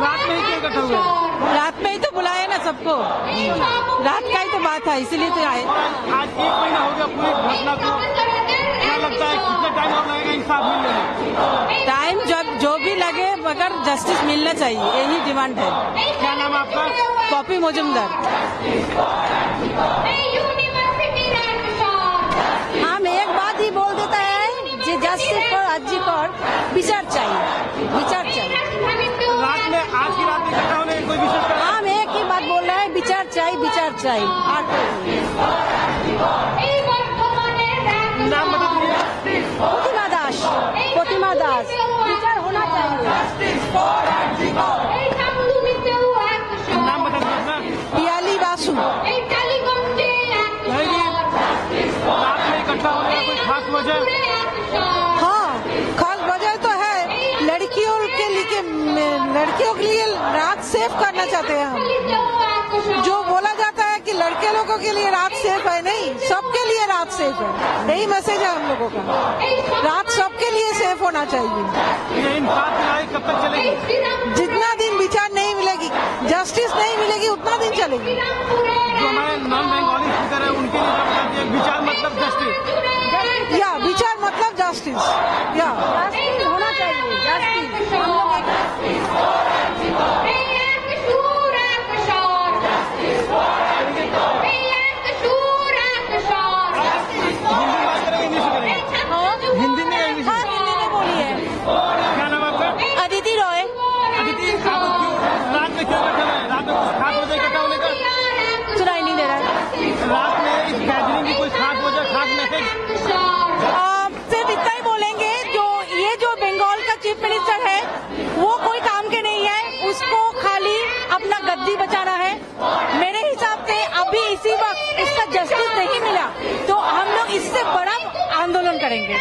रात में ही क्यों इकट्ठा हुए रात में ही तो बुलाया ना सबको। रात का ही तो बात है इसीलिए तो आए। आज एक महीना हो गया पूरी घटना को। क्या लगता है कितना टाइम और लगेगा इंसाफ मिलने में? टाइम जब जो भी लगे मगर जस्टिस मिलना चाहिए यही डिमांड है। क्या नाम आपका? पॉपी मुजुमदार। हम एक बात ही बोल देता है जे जस्टिस पर अर्जी पर विचार चाहिए विचार चाहिए। हम एक ही बात बोल रहे हैं विचार चाहिए विचार चाहिए और कोई नहीं। नाम बता दीजिए प्रतिमा दास प्रतिमा दास विचार होना चाहिए लड़कियों के लिए रात सेफ़ करना चाहते हैं हम। जो बोला जाता है कि लड़के लोगों के लिए रात सेफ़ है नहीं सबके लिए रात सेफ़ है। यही मैसेज है हम लोगों का। रात सबके लिए सेफ़ होना चाहिए। जितना दिन विचार नहीं मिलेगी जस्टिस नहीं मिलेगी उतना दिन चलेगी। जो हमारे नॉन बंगाली स्पीकर है उनके लिए विचार मतलब जस्टिस या विचार मतलब जस्टिस या Amém. बचाना है। मेरे हिसाब से अभी इसी वक्त इसका जस्टिस नहीं मिला तो हम लोग इससे बड़ा आंदोलन करेंगे।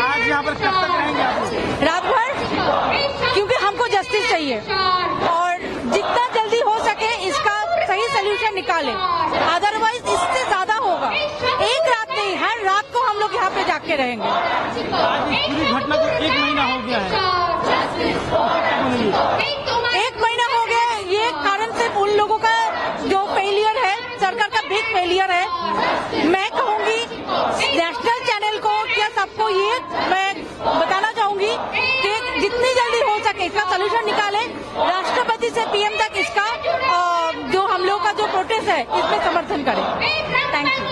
आज यहाँ पर कब तक रहेंगे आप रात भर क्योंकि हमको जस्टिस चाहिए। और जितना जल्दी हो सके इसका सही सोल्यूशन निकाले। अदरवाइज़ इससे ज़्यादा होगा। एक रात नहीं हर रात को हम लोग यहाँ पे जाके रहेंगे। पूरी घटना को एक महीना हो गया है। एक महीना हो गया ये कारण सिर्फ़ उन लोगों का जो फेलियर है, सरकार का बिग फेलियर है। मैं कहूँगी नेशनल चैनल को क्या सबको ये मैं बताना चाहूँगी कि जितनी जल्दी हो सके इसका सोल्यूशन निकाले। राष्ट्रपति से पीएम तक इसका जो हम लोग का जो प्रोटेस्ट है, इसमें समर्थन करें। थैंक यू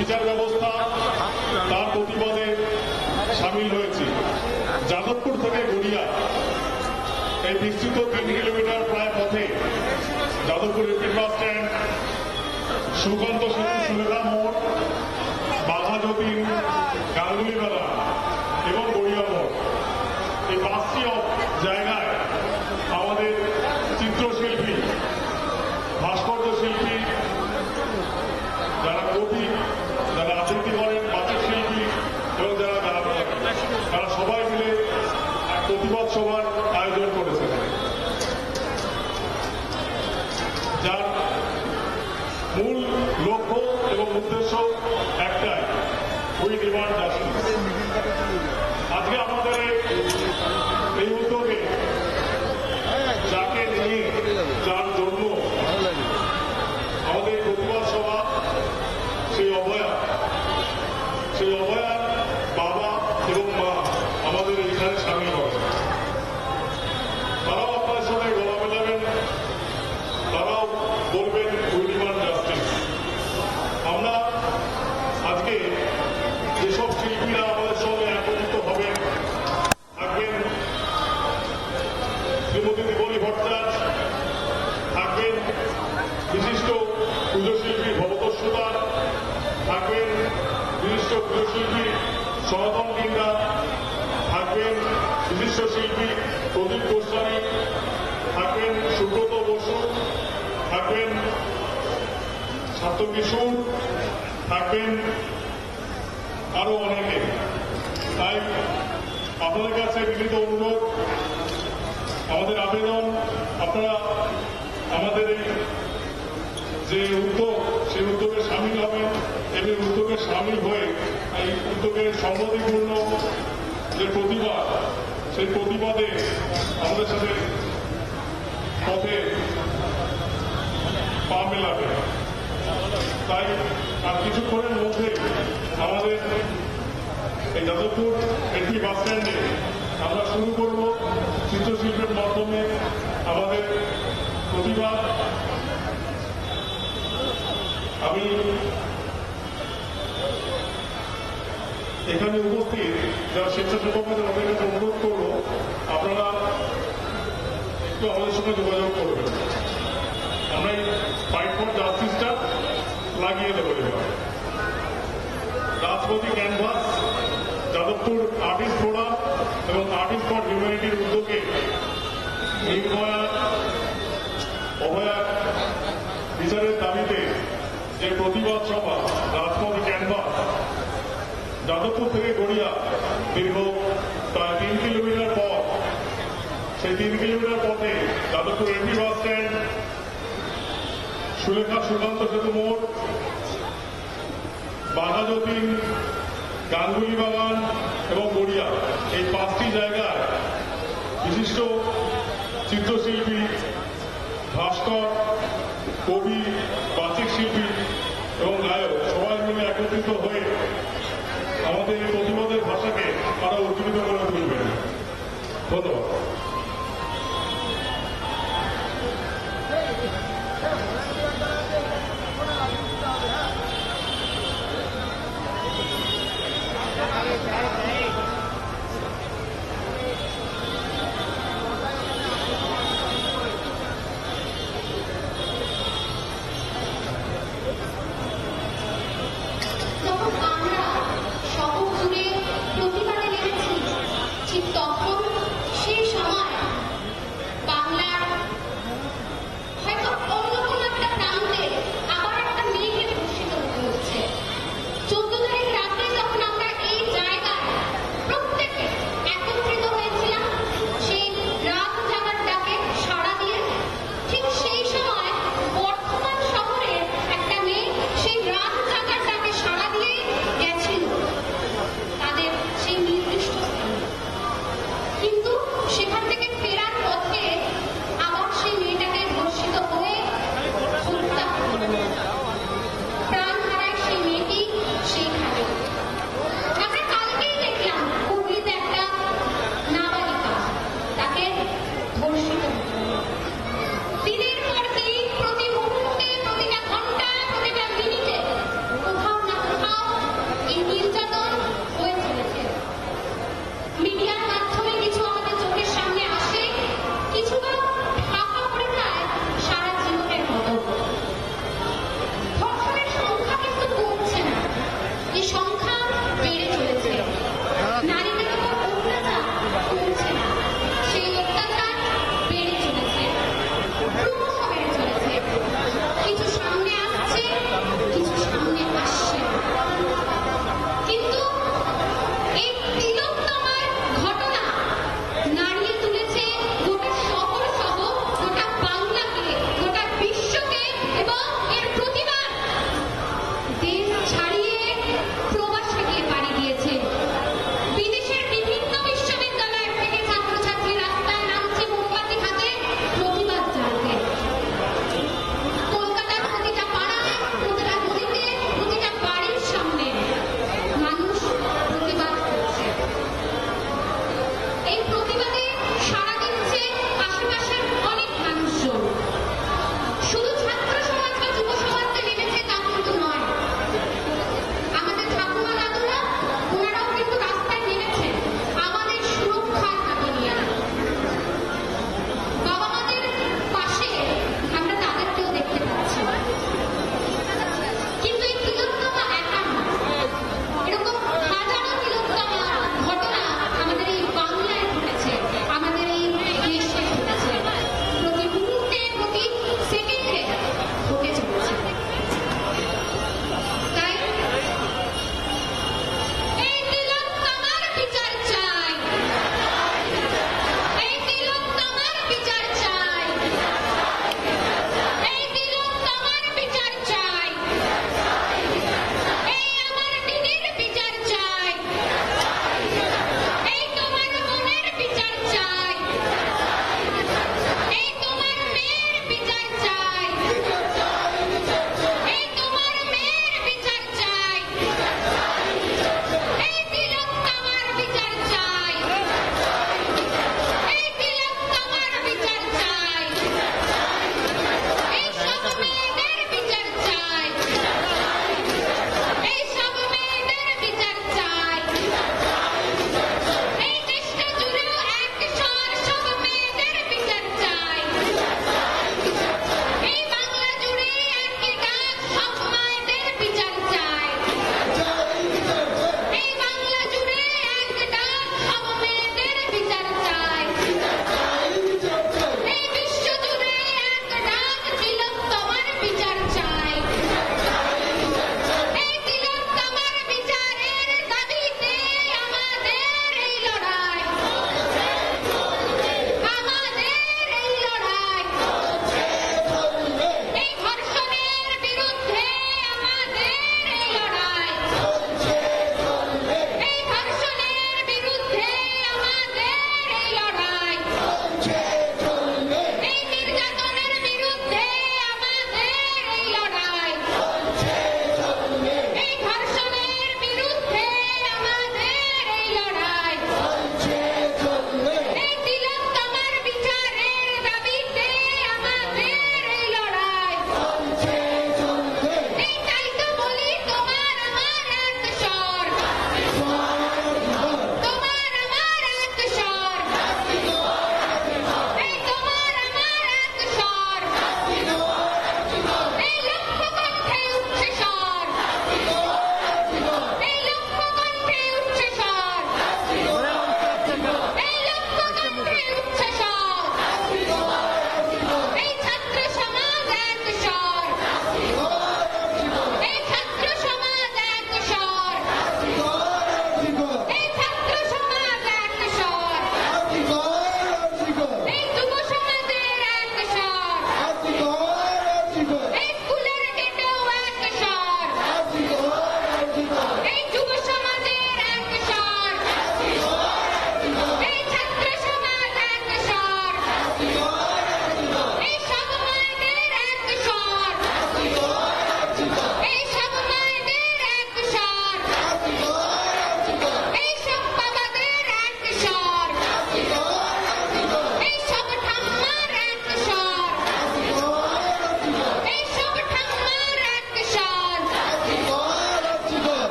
বিচার ব্যবস্থা, তার প্রতিবাদে সামিল হয়েছি। যাদবপুর থেকে গড়িয়া, এই বিস্তৃত তিন কিলোমিটার প্রায় পথে Jadavpur SP bus stand, Sukanta Sulekha মোড়, বাঘা যতীন গাঙ্গুলিবেলা এবং গড়িয়া মোড়। এই পাঁচটি কিশোর থাকবেন আরও অনেকে। তাই আপনাদের কাছে বিনীত অনুরোধ, আমাদের আবেদন, আপনারা আমাদের যে উদ্যোগ, সেই উদ্যোগে সামিল হবেন। এবং উদ্যোগে সামিল হয়ে এই উদ্যোগের সম্মতিপূর্ণ যে প্রতিবাদ, সেই প্রতিবাদে আমাদের সাথে পথে পা মেলাবে। তাই আর কিছুক্ষণের মধ্যে আমাদের এই যাদবপুর এলপি বাস স্ট্যান্ডে আমরা শুরু করব। চিত্রশিল্পের মাধ্যমে আমাদের প্রতিবাদ আমি এখানে উপস্থিত যারা স্বেচ্ছাসেবকদের ওদের কাছে অনুরোধ করব, আপনারা একটু আমাদের সঙ্গে যোগাযোগ করবেন। আমরা লাগিয়ে দেবো রাজপতি ক্যানভাস যাদবপুর আর্টিস্ট ফোরাম এবং আর্টিস্ট ফর হিউম্যানিটির উদ্যোগে বিচারের দাবিতে যে প্রতিবাদ সভা রাজপথ ক্যানভাস যাদবপুর থেকে গড়িয়া দীর্ঘ প্রায় তিন কিলোমিটার পথ, সেই তিন কিলোমিটার পথে Jadavpur MP bus stand, Sulekha Sukanta Setu মোড় বাঘাযতীন গাঙ্গুলি বাগান এবং গড়িয়া, এই পাঁচটি জায়গায় বিশিষ্ট চিত্রশিল্পী ভাস্কর, কবি, বাচিক শিল্পী এবং গায়ক সবাই মিলে একত্রিত হয়ে আমাদের এই প্রতিবাদের ভাষাকে আরও উজ্জীবিত করে তুলবেন। ধন্যবাদ।